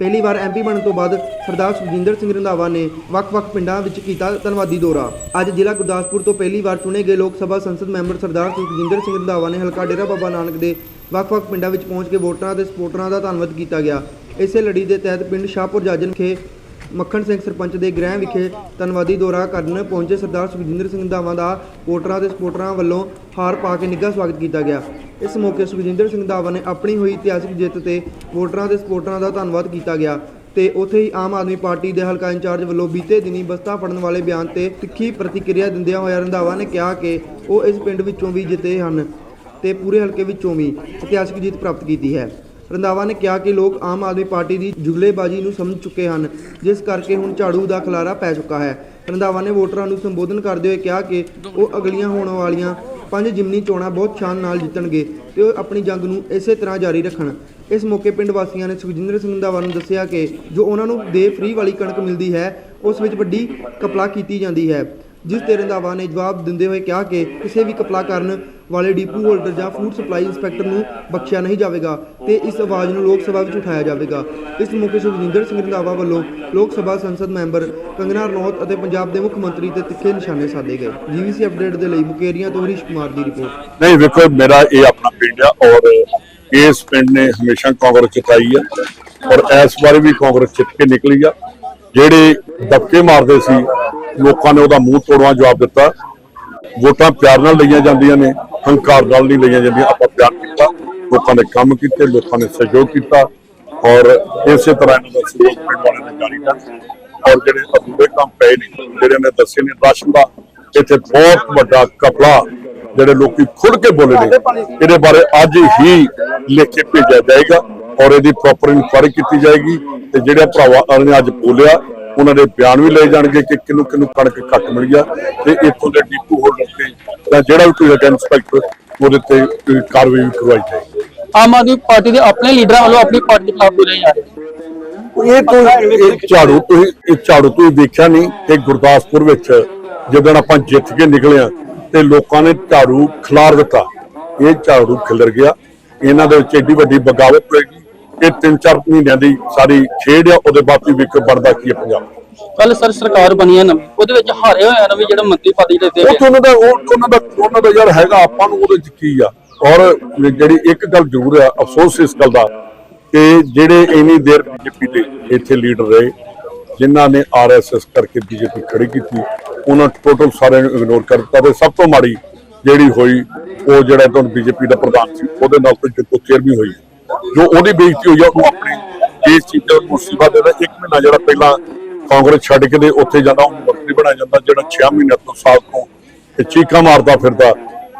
ਪਹਿਲੀ ਵਾਰ ਐਮਪੀ ਬਣਨ ਤੋਂ ਬਾਅਦ ਸਰਦਾਰ ਸੁਖਜਿੰਦਰ ਸਿੰਘ ਰੰਧਾਵਾ ਨੇ ਵੱਖ-ਵੱਖ ਪਿੰਡਾਂ ਵਿੱਚ ਕੀਤਾ ਧੰਨਵਾਦੀ ਦੌਰਾ। ਅੱਜ ਜ਼ਿਲ੍ਹਾ ਗੁਰਦਾਸਪੁਰ ਤੋਂ ਪਹਿਲੀ ਵਾਰ ਚੁਣੇ ਗਏ ਲੋਕ ਸਭਾ ਸੰਸਦ ਮੈਂਬਰ ਸਰਦਾਰ ਸੁਖਜਿੰਦਰ ਸਿੰਘ ਰੰਧਾਵਾ ਨੇ ਹਲਕਾ ਡੇਰਾ ਬਾਬਾ ਨਾਨਕ ਦੇ ਵੱਖ-ਵੱਖ ਪਿੰਡਾਂ ਵਿੱਚ ਪਹੁੰਚ ਕੇ ਵੋਟਰਾਂ ਅਤੇ ਸਪੋਰਟਰਾਂ ਦਾ ਧੰਨਵਾਦ ਕੀਤਾ ਗਿਆ। ਇਸੇ ਲੜੀ ਦੇ ਤਹਿਤ ਪਿੰਡ ਸ਼ਾਹਪੁਰ ਜਾਜਨ ਖੇ ਮੱਖਣ ਸਿੰਘ ਸਰਪੰਚ ਦੇ ਗ੍ਰਹਿ ਵਿਖੇ ਧੰਨਵਾਦੀ ਦੌਰਾ ਕਰਨ ਪਹੁੰਚੇ ਸਰਦਾਰ ਸੁਖਜਿੰਦਰ ਸਿੰਘ ਰੰਧਾਵਾ ਦਾ ਵੋਟਰਾਂ ਅਤੇ ਸਪੋਰਟਰਾਂ ਵੱਲੋਂ ਹਾਰ ਪਾ ਕੇ ਨਿੱਘਾ ਸਵਾਗਤ ਕੀਤਾ ਗਿਆ। ਇਸ ਮੌਕੇ ਸੁਖਜਿੰਦਰ ਸਿੰਘ ਰੰਧਾਵਾ ਨੇ ਆਪਣੀ ਹੋਈ ਇਤਿਹਾਸਿਕ ਜਿੱਤ ਤੇ ਵੋਟਰਾਂ ਤੇ ਸਪੋਰਟਰਾਂ ਦਾ ਧੰਨਵਾਦ ਕੀਤਾ ਗਿਆ ਤੇ ਉੱਥੇ ਹੀ ਆਮ ਆਦਮੀ ਪਾਰਟੀ ਦੇ ਹਲਕਾ ਇੰਚਾਰਜ ਵੱਲੋਂ ਬੀਤੇ ਦਿਨੀ ਬਸਤਾ ਫੜਨ ਵਾਲੇ ਬਿਆਨ ਤੇ ਤਿੱਖੀ ਪ੍ਰਤੀਕਿਰਿਆ ਦਿੰਦਿਆਂ ਹੋਇਆ ਰੰਧਾਵਾ ਨੇ ਕਿਹਾ ਕਿ ਉਹ ਇਸ ਪਿੰਡ ਵਿੱਚੋਂ ਵੀ ਜਿੱਤੇ ਹਨ ਤੇ ਪੂਰੇ ਹਲਕੇ ਵਿੱਚੋਂ ਵੀ ਇਤਿਹਾਸਿਕ ਜਿੱਤ ਪ੍ਰਾਪਤ ਕੀਤੀ ਹੈ। ਰੰਧਾਵਾ ਨੇ ਕਿਹਾ ਕਿ ਲੋਕ ਆਮ ਆਦਮੀ ਪਾਰਟੀ ਦੀ ਜੁਗਲੇਬਾਜ਼ੀ ਨੂੰ ਸਮਝ ਚੁੱਕੇ ਹਨ, ਜਿਸ ਕਰਕੇ ਹੁਣ ਝਾੜੂ ਦਾ ਖਲਾਰਾ ਪੈ ਚੁੱਕਾ ਹੈ। ਰੰਧਾਵਾ ਨੇ ਵੋਟਰਾਂ ਨੂੰ ਸੰਬੋਧਨ ਕਰਦੇ ਹੋਏ ਕਿਹਾ ਕਿ ਉਹ ਅਗਲੀਆਂ ਹੋਣ ਵਾਲੀਆਂ ਪੰਜ ਜਿਮਨੀ ਚੋਣਾਂ ਬਹੁਤ ਸ਼ਾਨ ਨਾਲ ਜਿੱਤਣਗੇ ਤੇ ਉਹ ਆਪਣੀ ਜੰਗ ਨੂੰ ਇਸੇ ਤਰ੍ਹਾਂ ਜਾਰੀ ਰੱਖਣ। ਇਸ ਮੌਕੇ ਪਿੰਡ ਵਾਸੀਆਂ ਨੇ ਸੁਖਜਿੰਦਰ ਸਿੰਘ ਰੰਧਾਵਾ ਨੂੰ ਦੱਸਿਆ ਕਿ ਜੋ ਉਹਨਾਂ ਨੂੰ ਦੇ ਫ੍ਰੀ ਵਾਲੀ ਕਣਕ ਮਿਲਦੀ ਹੈ, ਉਸ ਵਿੱਚ ਵੱਡੀ ਕਪਲਾ ਕੀਤੀ ਜਾਂਦੀ ਹੈ। ਜਿਸ ਤੇ ਰੰਧਾਵਾ ਨੇ ਜਵਾਬ ਦਿੰਦੇ ਹੋਏ ਕਿਹਾ ਕਿ ਕਿਸੇ ਵੀ ਕਪਲਾ ਕਰਨ ਵਾਲੇ ਡੀਪੂ ਹੋਲਡਰ ਜਾਂ ਫੂਡ ਸਪਲਾਈ ਇੰਸਪੈਕਟਰ ਨੂੰ ਬਖਸ਼ਿਆ ਨਹੀਂ ਜਾਵੇਗਾ ਤੇ ਇਸ ਆਵਾਜ਼ ਨੂੰ ਲੋਕ ਸਭਾ ਵਿੱਚ ਉਠਾਇਆ ਜਾਵੇਗਾ। ਇਸ ਮੌਕੇ ਸੁਖਜਿੰਦਰ ਸਿੰਘ ਰੰਧਾਵਾ ਵੱਲੋਂ ਲੋਕ ਸਭਾ ਸੰਸਦ ਮੈਂਬਰ ਕੰਗਨਾ ਰਣੌਤ ਅਤੇ ਪੰਜਾਬ ਦੇ ਮੁੱਖ ਮੰਤਰੀ ਤੇ ਤਿੱਖੇ ਨਿਸ਼ਾਨੇ ਸਾਧੇ ਗਏ। ਜੀਵੀਸੀ ਅਪਡੇਟ ਦੇ ਲਈ ਮੁਕੇਰੀਆਂ ਤੋਂ ਹਰੀਸ਼ ਕੁਮਾਰ ਦੀ ਰਿਪੋਰਟ। ਨਹੀਂ, ਵੇਖੋ, ਮੇਰਾ ਇਹ ਆਪਣਾ ਪਿੰਡ ਆ ਔਰ ਇਸ ਪਿੰਡ ਨੇ ਹਮੇਸ਼ਾ ਕਾਂਗਰਸ ਜਿਤਾਈ ਆ ਔਰ ਇਸ ਵਾਰੀ ਵੀ ਕਾਂਗਰਸ ਜਿੱਤ ਕੇ ਨਿਕਲੀ ਆ। ਜਿਹੜੇ ਦਬਕੇ ਮਾਰਦੇ ਸੀ, ਲੋਕਾਂ ਨੇ ਉਹਦਾ ਮੂੰਹ ਤੋੜਵਾ ਜਵਾਬ ਦਿੱਤਾ। ਵੋਟਾਂ ਪਿਆਰ ਨਾਲ ਲਈਆਂ ਜਾਂਦੀਆਂ ਨੇ, ਹੰਕਾਰ ਨਾਲ ਨਹੀਂ ਲਈਆਂ ਜਾਂਦੀਆਂ। ਆਪਾਂ ਪਿਆਰ ਕੀਤਾ, ਲੋਕਾਂ ਨੇ ਕੰਮ ਕੀਤੇ, ਲੋਕਾਂ ਨੇ ਸਹਿਯੋਗ ਕੀਤਾ ਔਰ ਇਸੇ ਤਰ੍ਹਾਂ ਇਹਨਾਂ ਦਾ ਸਹਿਯੋਗ ਪਿੰਡ ਨੇ ਜਾਰੀ ਰੱਖਿਆ। ਔਰ ਜਿਹੜੇ ਅਧੂਰੇ ਕੰਮ ਪਏ ਨੇ, ਜਿਹੜੇ ਨੇ ਦੱਸੇ ਨੇ, ਰਾਸ਼ਨ ਦਾ, ਇੱਥੇ ਬਹੁਤ ਵੱਡਾ ਕਪੜਾ ਜਿਹੜੇ ਲੋਕੀ ਖੁੱਲ ਕੇ ਬੋਲੇ ਨੇ। ਇਹਦੇ ਬਾਰੇ ਅੱਜ ਹੀ ਲਿਖ ਕੇ ਭੇਜਿਆ ਜਾਏਗਾ। ਔਰ ਇਹਦੀ ਪ੍ਰੋਪਰ ਇਨਕੁਆਇਰੀ ਕੀਤੀ ਜਾਏਗੀ ਤੇ ਜਿਹੜੇ ਭਰਾਵਾਂ ਨੇ ਅੱਜ ਬੋਲਿਆ ਉਹਨਾਂ ਦੇ ਬਿਆਨ ਵੀ ਲਏ ਜਾਣਗੇ ਕਿ ਕਿਹਨੂੰ ਕਿਹਨੂੰ ਕਣਕ ਘੱਟ ਮਿਲੀ ਆ ਤੇ ਇੱਥੋਂ ਦੇ ਡਿਪੂ ਹੋਲਡਰ ਤੇ ਜਾਂ ਜਿਹੜਾ ਵੀ ਕੋਈ ਹੈਗਾ ਇੰਸਪੈਕਟਰ ਉਹਦੇ ਤੇ ਕੋਈ ਕਾਰਵਾਈ ਵੀ ਕਰਵਾਈ ਜਾਏਗੀ। ਆਮ ਆਦਮੀ ਪਾਰਟੀ ਦੇ ਆਪਣੇ ਲੀਡਰਾਂ ਵੱਲੋਂ ਆਪਣੀ ਪਾਰਟੀ ਦੇ ਖਿਲਾਫ ਬੋਲੇ ਜਾ ਰਹੇ ਇਹ ਇਹ ਝਾੜੂ ਤੁਸੀਂ ਇਹ ਝਾੜੂ ਤੁਸੀਂ ਦੇਖਿਆ ਨਹੀਂ ਕਿ ਗੁਰਦਾਸਪੁਰ ਵਿੱਚ ਜਦੋਂ ਆਪਾਂ ਜਿੱਤ ਕੇ ਨਿਕਲੇ ਆ ਤੇ ਲੋਕਾਂ ਨੇ ਝਾੜੂ ਖਿਲਾਰ ਦਿੱਤਾ। ਇਹ ਝਾੜੂ ਖਿਲਰ ਗਿਆ। ਇਹਨਾਂ ਦੇ ਵਿੱਚ ਏਡੀ ਵੱਡੀ ਬਗਾਵਤ ਹੋਏਗੀ। ਇਹ ਤਿੰਨ ਚਾਰ ਮਹੀਨਿਆਂ ਦੀ ਸਾਰੀ ਖੇਡ ਆ ਉਹਦੇ ਬਾਅਦ ਵੀ ਵੇਖੋ ਬਣਦਾ ਕੀ ਹੈ ਪੰਜਾਬ। ਕੱਲ ਸਰ ਸਰਕਾਰ ਬਣੀ ਹੈ ਨਵੀਂ ਉਹਦੇ ਵਿੱਚ ਹਾਰੇ ਹੋਏ ਨੇ ਵੀ ਜਿਹੜਾ ਮੰਤਰੀ ਪਦ ਜਿਹੜੇ ਦੇ ਉਹ ਤਾਂ ਉਹਨਾਂ ਦਾ ਉਹ ਉਹਨਾਂ ਦਾ ਉਹਨਾਂ ਦਾ ਯਾਰ ਹੈਗਾ ਆਪਾਂ ਨੂੰ ਉਹਦੇ ਚ ਕੀ ਆ। ਔਰ ਜਿਹੜੀ ਇੱਕ ਗੱਲ ਜ਼ਰੂਰ ਆ ਅਫਸੋਸ ਇਸ ਗੱਲ ਦਾ ਕਿ ਜਿਹੜੇ ਇੰਨੀ ਦੇਰ ਬੀਜੇਪੀ ਦੇ ਇੱਥੇ ਲੀਡਰ ਰਹੇ ਜਿਨ੍ਹਾਂ ਨੇ ਆਰਐਸਐਸ ਕਰਕੇ ਬੀਜੇਪੀ ਖੜੀ ਕੀਤੀ ਉਹਨਾਂ ਟੋਟਲ ਸਾਰਿਆਂ ਨੂੰ ਇਗਨੋਰ ਕਰ ਦਿੱਤਾ ਤੇ ਸਭ ਤੋਂ ਮਾੜੀ ਜਿਹੜੀ ਹੋਈ ਉਹ ਜਿਹੜਾ ਤੁਹਾਨੂੰ ਬੀਜੇਪੀ ਦਾ ਪ੍ਰਧਾਨ ਸੀ ਉਹਦੇ ਨਾਲ ਕੋਈ ਜੋ ਚੇਅਰਮੈਨ ਹੋਈ। ਜੋ ਉਹਦੀ ਬੇਇੱਜ਼ਤੀ ਹੋਈ ਆ ਉਹਨੂੰ ਆਪਣੀ ਇਸ ਚੀਜ਼ ਦਾ ਮੁਸੀਬਤ ਦੇਦਾ ਇੱਕ ਮਹੀਨਾ ਜਿਹੜਾ ਪਹਿਲਾਂ ਕਾਂਗਰਸ ਛੱਡ ਕੇ ਦੇ ਉੱਥੇ ਜਾਂਦਾ ਉਹਨੂੰ ਮੰਤਰੀ ਬਣਾਇਆ ਜਾਂਦਾ ਜਿਹੜਾ 6 ਮਹੀਨੇ ਤੋਂ ਸਾਲ ਤੋਂ ਇਹ ਚੀਕਾਂ ਮਾਰਦਾ ਫਿਰਦਾ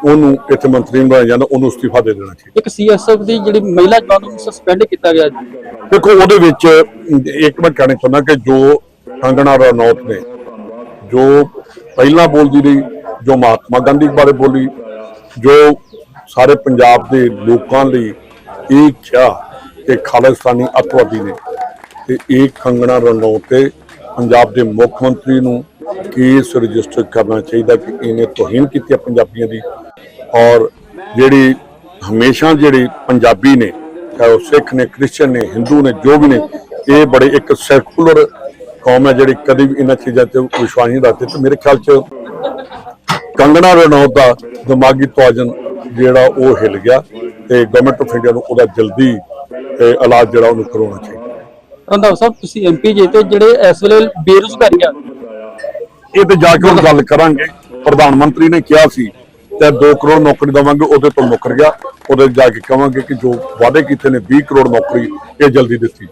ਉਹਨੂੰ ਇੱਥੇ ਮੰਤਰੀ ਬਣਾਇਆ ਜਾਂਦਾ ਉਹਨੂੰ ਅਸਤੀਫਾ ਦੇ ਦੇਣਾ ਚਾਹੀਦਾ। ਇੱਕ ਸੀਐਸਐਫ ਦੀ ਜਿਹੜੀ ਮਹਿਲਾ ਜਵਾਨ ਨੂੰ ਸਸਪੈਂਡ ਕੀਤਾ ਗਿਆ ਦੇਖੋ ਉਹਦੇ ਵਿੱਚ ਇੱਕ ਮੈਂ ਕਹਿਣਾ ਚਾਹੁੰਦਾ ਕਿ ਜੋ ਕੰਗਣਾ ਰਣੌਤ ਨੇ ਜੋ ਪਹਿਲਾਂ ਬੋਲਦੀ ਰਹੀ ਜੋ ਮਹਾਤਮਾ ਗਾਂਧੀ ਬਾਰੇ ਬੋਲੀ ਜੋ ਸਾਰੇ ਪੰਜਾਬ ਦੇ ਲੋਕਾਂ ਲਈ ਇਹ ਕਿਹਾ ਕਿ ਖਾਲਿਸਤਾਨੀ ਅੱਤਵਾਦੀ ਨੇ ਤੇ ਇਹ ਕੰਗਣਾ ਰਣੌਤ ਤੇ ਪੰਜਾਬ ਦੇ ਮੁੱਖ ਮੰਤਰੀ ਨੂੰ ਕੇਸ ਰਜਿਸਟਰ ਕਰਨਾ ਚਾਹੀਦਾ ਕਿ ਇਹਨੇ ਤੋਹੀਨ ਕੀਤੀ ਹੈ ਪੰਜਾਬੀਆਂ ਦੀ। ਔਰ ਜਿਹੜੀ ਹਮੇਸ਼ਾ ਜਿਹੜੇ ਪੰਜਾਬੀ ਨੇ, ਚਾਹੇ ਉਹ ਸਿੱਖ ਨੇ ਕ੍ਰਿਸਚੀਅਨ ਨੇ, ਹਿੰਦੂ ਨੇ, ਜੋ ਵੀ ਨੇ, ਇਹ ਬੜੇ ਇੱਕ ਸੈਕੂਲਰ ਕੌਮ ਹੈ ਜਿਹੜੀ ਕਦੀ ਵੀ ਇਹਨਾਂ ਚੀਜ਼ਾਂ ਤੇ ਵਿਸ਼ਵਾਸ ਨਹੀਂ ਰੱਖਦੇ। ਤੇ ਮੇਰੇ ਖਿਆਲ ਚ ਕੰਗਣਾ ਰਣੌਤ ਦਾ ਦਿਮਾਗੀ ਤਵਾਜ਼ਨ ਜਿਹੜਾ ਉਹ ਹਿਲ ਗਿਆ ਤੇ ਗਵਰਨਮੈਂਟ ਆਫ ਇੰਡੀਆ ਨੂੰ ਉਹਦਾ ਜਲਦੀ ਇਲਾਜ ਜਿਹੜਾ ਉਹਨੂੰ ਕਰਾਉਣਾ ਚਾਹੀਦਾ। ਰੰਧਾਵਾ ਸਾਹਿਬ ਤੁਸੀਂ ਐਮਪੀ ਜੇ ਤੇ ਜਿਹੜੇ ਇਸ ਵੇਲੇ ਬੇਰੁਜ਼ਗਾਰੀ ਆ ਇਹ ਤੇ ਜਾ ਕੇ ਹੁਣ ਗੱਲ ਕਰਾਂਗੇ। ਪ੍ਰਧਾਨ ਮੰਤਰੀ ਨੇ ਕਿਹਾ ਸੀ ਤੇ 2 ਕਰੋੜ ਨੌਕਰੀ ਦਵਾਂਗੇ ਉਹਦੇ ਤੋਂ ਮੁੱਕਰ ਗਿਆ। ਉਹਦੇ ਜਾ ਕੇ ਕਵਾਂਗੇ ਕਿ ਜੋ ਵਾਅਦੇ ਕੀਤੇ ਨੇ 20 ਕਰੋੜ ਨੌਕਰੀ ਇਹ ਜਲਦੀ ਦਿੱਤੀ